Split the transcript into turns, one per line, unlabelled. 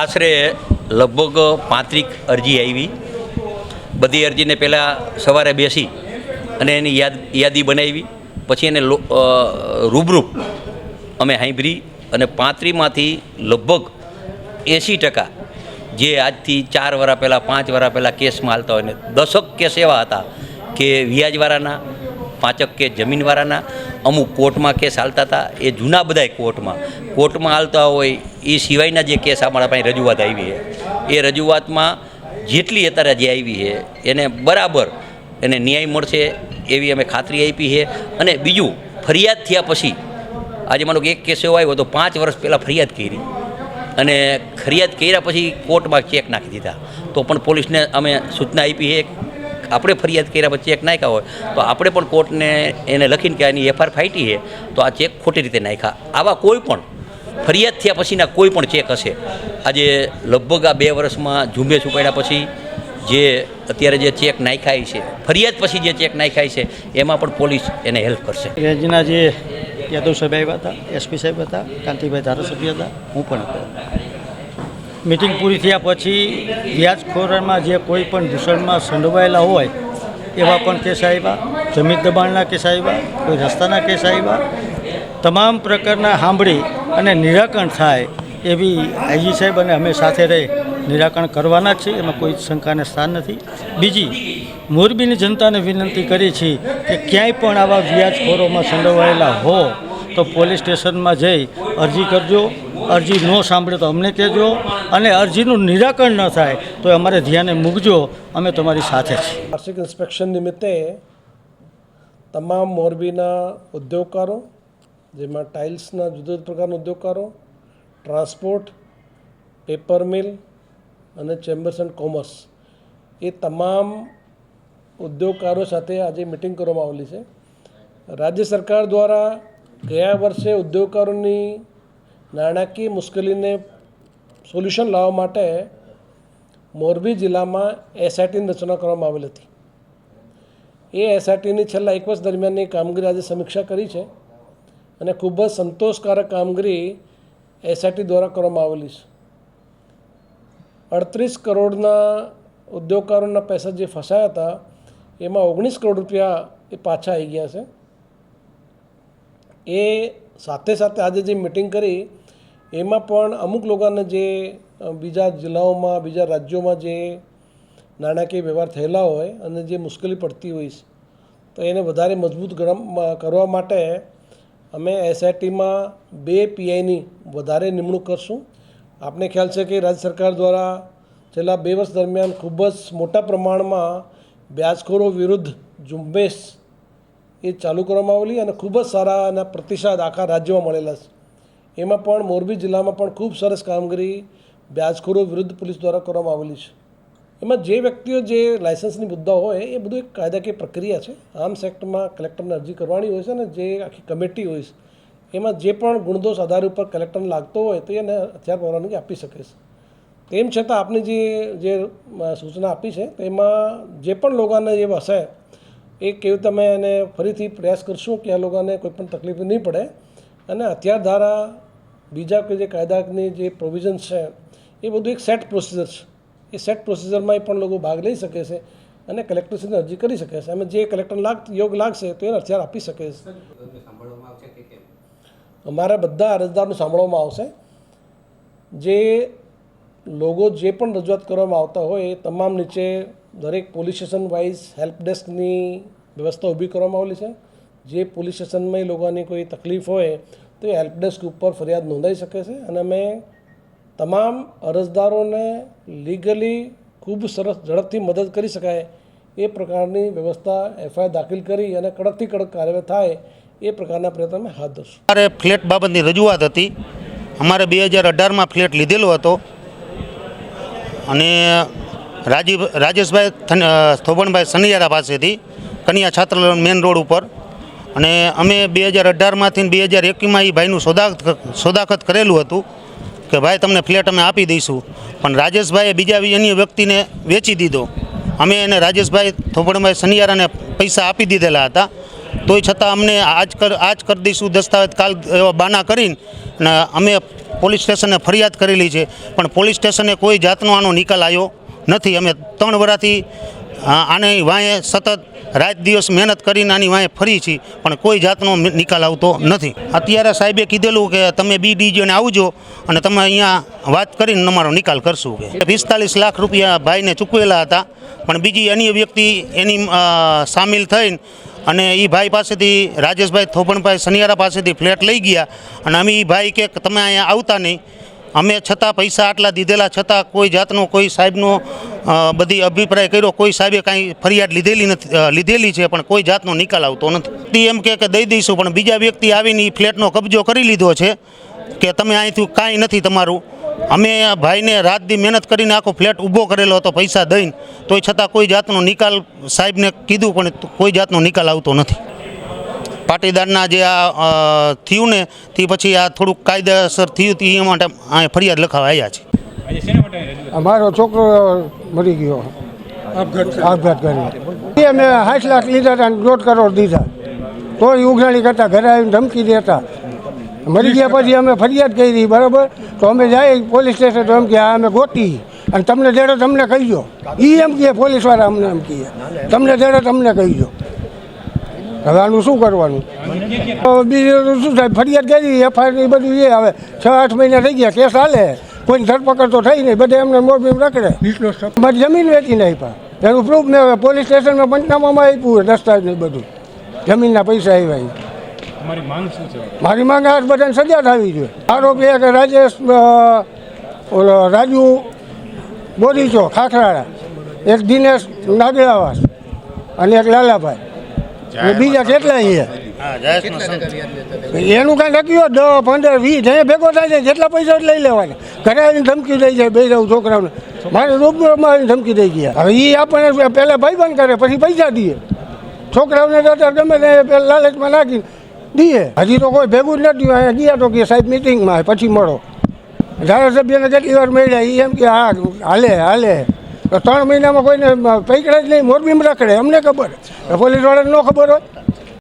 આશરે લગભગ પાંત્રીક અરજી આવી. બધી અરજીને પહેલાં સવારે બેસી અને એની યાદ, યાદી બનાવી. પછી એને રૂબરૂ અમે સાંભળી અને પાંત્રીમાંથી લગભગ એંસી ટકા જે આજથી ચાર વર્ષ પહેલાં, પાંચ વર્ષ પહેલાં કેસમાં હાલતા હોય ને દસક કેસ એવા હતા કે વ્યાજવાળાના, પાંચક કેસ જમીનવાળાના અમુક કોર્ટમાં કેસ હાલતા હતા, એ જૂના બધાય કોર્ટમાં. કોર્ટમાં હાલતા હોય, એ સિવાયના જે કેસ અમારા પાસે રજૂઆત આવી છે. એ રજૂઆતમાં જેટલી અત્યારે જે આવી છે, એને બરાબર એને ન્યાય મળશે એવી અમે ખાતરી આપી છે. અને બીજું, ફરિયાદ થયા પછી, આજે માનો કે એક કેસ એવો આવ્યો તો પાંચ વર્ષ પહેલાં ફરિયાદ કરી. અને ફરિયાદ કર્યા પછી કોર્ટમાં ચેક નાખી દીધા. તો પણ પોલીસને અમે સૂચના આપી છે આપણે ફરિયાદ કર્યા પછી ચેક નાખ્યા હોય, તો આપણે પણ કોર્ટને એને લખીને કે આની એફઆર ફાટી છે, તો આ ચેક ખોટી રીતે નાખ્યા. આવા કોઈ પણ ફરિયાદ થયા પછીના કોઈ પણ ચેક હશે. આજે લગભગ આ બે વર્ષમાં ઝુંબેશ ઉપાડ્યા પછી જે અત્યારે જે ચેક નાખાય છે, ફરિયાદ પછી જે ચેક નાખાય છે, એમાં પણ પોલીસ એને હેલ્પ કરશે.
રેન્જના જે યાદવ સાહેબ આવ્યા હતા, એસપી સાહેબ હતા, કાંતિભાઈ ધારાસભ્ય હતા, હું પણ હતો. મિટિંગ પૂરી થયા પછી વ્યાજખોરમાં જે કોઈ પણ દૂષણમાં સંડોવાયેલા હોય, એવા પણ કેસ આવ્યા. જમીન દબાણના કેસ આવ્યા, કોઈ રસ્તાના કેસ આવ્યા. તમામ પ્રકારના સાંભળી અને નિરાકરણ થાય એવી આઈજી સાહેબ અને અમે સાથે રહી નિરાકરણ કરવાના જ છે એમાં કોઈ શંકાને સ્થાન નથી. બીજી, મોરબીની જનતાને વિનંતી કરી છે કે ક્યાંય પણ આવા વ્યાજખોરોમાં સંડોવાયેલા હો, તો પોલીસ સ્ટેશનમાં જઈ અરજી કરજો. અરજી ન સાંભળે તો અમને કહેજો અને અરજીનું નિરાકરણ ન થાય તો અમારે ધ્યાને મૂકજો. અમે તમારી સાથે છીએ.
વાર્ષિક ઇન્સ્પેક્શન નિમિત્તે તમામ મોરબીના ઉદ્યોગકારો, જેમાં ટાઇલ્સના જુદા જુદા પ્રકારના ઉદ્યોગકારો, ટ્રાન્સપોર્ટ, પેપર મિલ અને ચેમ્બર્સ એન્ડ કોમર્સ, એ તમામ ઉદ્યોગકારો સાથે આજે મિટિંગ કરવામાં આવેલી છે. રાજ્ય સરકાર દ્વારા ગયા વર્ષે ઉદ્યોગકારોની નાણાકીય મુશ્કેલીને સોલ્યુશન લાવવા માટે મોરબી જિલ્લામાં એસઆઈટીની રચના કરવામાં આવેલી હતી. એ એસઆઈટીની છેલ્લા એક વર્ષ દરમિયાનની કામગીરી આજે સમીક્ષા કરી છે અને ખૂબ જ સંતોષકારક કામગીરી એસઆઈટી દ્વારા કરવામાં આવેલી છે. અડત્રીસ કરોડના ઉદ્યોગકારોના પૈસા જે ફસાયા હતા, એમાં ઓગણીસ કરોડ રૂપિયા એ પાછા આવી ગયા છે. એ સાથે સાથે આજે જે મિટિંગ કરી, એમાં પણ અમુક લોકોને જે બીજા જિલ્લાઓમાં, બીજા રાજ્યોમાં જે નાણાકીય વ્યવહાર થયેલા હોય અને જે મુશ્કેલી પડતી હોય તો એને વધારે મજબૂત કરવા માટે અમે એસઆઈટીમાં બે પીઆઈની વધારે નિમણૂક કરશું. આપને ખ્યાલ છે કે રાજ્ય સરકાર દ્વારા છેલ્લા બે વર્ષ દરમિયાન ખૂબ જ મોટા પ્રમાણમાં વ્યાજખોરો વિરુદ્ધ ઝુંબેશ એ ચાલુ કરવામાં આવેલી અને ખૂબ જ સારા એના પ્રતિસાદ આખા રાજ્યમાં મળેલા છે. એમાં પણ મોરબી જિલ્લામાં પણ ખૂબ સરસ કામગીરી વ્યાજખોરો વિરુદ્ધ પોલીસ દ્વારા કરવામાં આવેલી છે. એમાં જે વ્યક્તિઓ જે લાયસન્સની મુદ્દાઓ હોય એ બધું એક કાયદાકીય પ્રક્રિયા છે. આર્મ્સ એક્ટમાં કલેક્ટરને અરજી કરવાની હોય છે ને જે આખી કમિટી હોય છે, એમાં જે પણ ગુણદોષ આધાર ઉપર કલેક્ટરને લાગતો હોય તો એને હથિયાર પરવાનગી આપી શકે છે. તેમ છતાં આપની જે જે સૂચના આપી છે, તેમાં જે પણ લોકોને એ હશે એ કેવું તમે એને ફરીથી પ્રયાસ કરશું કે આ લોકોને કોઈ પણ તકલીફ નહીં પડે. અને હથિયાર ધારા બીજા કોઈ જે કાયદાની જે પ્રોવિઝન છે એ બધું એક સેટ પ્રોસિજર છે એ સેટ પ્રોસિજરમાં પણ લોકો ભાગ લઈ શકે છે અને કલેક્ટર સુધી અરજી કરી શકે છે. અને જે કલેક્ટર લાગ યોગ લાગશે તો એને હથિયાર આપી શકે છે. અમારા બધા અરજદારનું સાંભળવામાં આવશે. જે લોકો જે પણ રજૂઆત કરવામાં આવતા હોય એ તમામ નીચે દરેક પોલીસ સ્ટેશન વાઇઝ હેલ્પ ડેસ્કની વ્યવસ્થા ઊભી કરવામાં આવેલી છે. જે પોલીસ સ્ટેશનમાં એ લોકોની કોઈ તકલીફ હોય તો એ હેલ્પ ડેસ્ક ઉપર ફરિયાદ નોંધાઈ શકે છે અને અમે તમામ અરજદારોને લીગલી ખૂબ સરસ ઝડપથી મદદ કરી શકાય એ પ્રકારની વ્યવસ્થા એફઆઈઆર દાખલ કરી અને કડકથી કડક કાર્યવાહી થાય એ પ્રકારના પ્રયત્ન અમે હાથ ધરશું.
અમારે ફ્લેટ બાબતની રજૂઆત હતી. અમારે બે હજાર અઢારમાં ફ્લેટ લીધેલો હતો. અને રાજીવ રાજેશભાઈ થોબણભાઈ સનિયારા પાસેથી કન્યા છાત્રલોન મેન રોડ ઉપર. અને અમે બે હજાર અઢારમાંથી બે હજાર એકવીસમાં એ ભાઈનું સોદાખત સોદાખત કરેલું હતું કે ભાઈ તમને ફ્લેટ અમે આપી દઈશું. પણ રાજેશભાઈએ બીજા અન્ય વ્યક્તિને વેચી દીધો. અમે એને રાજેશભાઈ થોબણભાઈ સનિયારાને પૈસા આપી દીધેલા હતા. તોય છતાં અમને આજ કર, આજ કરી દઈશું દસ્તાવેજ કાલ એવા બાના કરીને અમે પોલીસ સ્ટેશને ફરિયાદ કરેલી છે. પણ પોલીસ સ્ટેશને કોઈ જાતનો આનો નિકાલ આવ્યો નથી. અમે ત્રણ વર્ષથી આ- આને વાંહે સતત રાત દિવસ મહેનત કરીને આની વાંહે ફરી છીએ, પણ કોઈ જાતનો નિકાલ આવતો નથી. અત્યારે સાહેબે કીધેલું કે તમે બી ડીજીઓને આવજો અને તમે અહીંયા વાત કરીને તમારો નિકાલ કરશું. કે પિસ્તાલીસ લાખ રૂપિયા ભાઈને ચૂકવેલા હતા, પણ બીજી અન્ય વ્યક્તિ એની સામેલ થઈને અને એ ભાઈ પાસેથી, રાજેશભાઈ થોપણભાઈ સનિયારા પાસેથી ફ્લેટ લઈ ગયા અને અમે એ ભાઈ કે, તમે અહીંયા આવતા નહીં. અમે છતાં પૈસા આટલા દીધેલા છતાં કોઈ જાતનો, કોઈ સાહેબનો બધી અભિપ્રાય કર્યો. કોઈ સાહેબે કાંઈ ફરિયાદ લીધેલી નથી લીધેલી છે, પણ કોઈ જાતનો નિકાલ આવતો નથી. એમ કે દઈ દઈશું, પણ બીજા વ્યક્તિ આવીને એ ફ્લેટનો કબજો કરી લીધો છે કે તમે અહીંથી કાંઈ નથી તમારું. અમે ભાઈને રાત દી મહેનત કરીને આખો ફ્લેટ ઊભો કરેલો હતો પૈસા દઈને, તોય છતાં કોઈ જાતનો નિકાલ સાહેબને કીધું, પણ કોઈ જાતનો નિકાલ આવતો નથી. પાટીદારના જે આ થયું ને તે પછી આ થોડુંક કાયદેસર થયું તે એ માટે અહીં ફરિયાદ લખાવા આવ્યા છે.
અમારો છોકરો મરી ગયો. આપઘાત કરી અમે સાઠ લાખ લીધા હતા અને દોઢ કરોડ દીધા. એ ઉઘરાણી કરતા ઘરે આવીને ધમકી દેતા. મરી ગયા પછી અમે ફરિયાદ કરી બરાબર? તો અમે જાય પોલીસ સ્ટેશન તો એમ કે આ અમે ગોતી. અને તમને દેડો તમને કહી દો એ એમ કહે પોલીસવાળા અમને એમ કહે. તમને દેડો તમને કહીજો હવે આનું શું કરવાનું? બીજું શું થાય? ફરિયાદ કરી એફઆઈઆર બધું એ હવે છ આઠ મહિના થઈ ગયા કેસ હાલે. કોઈ ધરપકડ તો થઈ નહીં બધા એમને મોરબીમ રખડે. મારી જમીન વેચીને આપ્યા એનું પ્રૂફ મેં પોલીસ સ્ટેશનમાં પંચનામામાં આપ્યું દસ્તાવેજ નહીં બધું. જમીનના પૈસા આવ્યા. મારી માંગ આ બધાને સજા થવી જોઈએ. આરોપી એક રાજેશ ઓલો રાજુ બોરીચો ખાખરાળા. એક દિનેશ નાગરાવાસ અને એક લાલાભાઈ. બીજા કેટલાય છે એનું કાંઈ લખ્યું દસ પંદર વીસ જે ભેગો થાય છે જેટલા પૈસા લઈ લેવાના. ઘરે આવીને ધમકી દઈ જાય બે જવું છોકરાઓને. મારે રૂબરૂમાં આવીને ધમકી દઈ ગયા. હવે એ આપણને પહેલાં ભાઈબંધ કરે પછી પૈસા દઈએ. છોકરાઓને તો ગમે તે પેલા લાલચમાં નાખીને દઈએ. હજી તો કોઈ ભેગું જ નથી અહીંયા ગયા તો કે સાહેબ મિટિંગમાં પછી મળો. ધારાસભ્યને કેટલી વાર મળ્યા એ એમ કે હા હાલે હાલે. ત્રણ મહિનામાં કોઈને પૈકડે જ નહીં મોરબીમાં રખડે. અમને ખબર. પોલીસવાળાને ન ખબર હોય.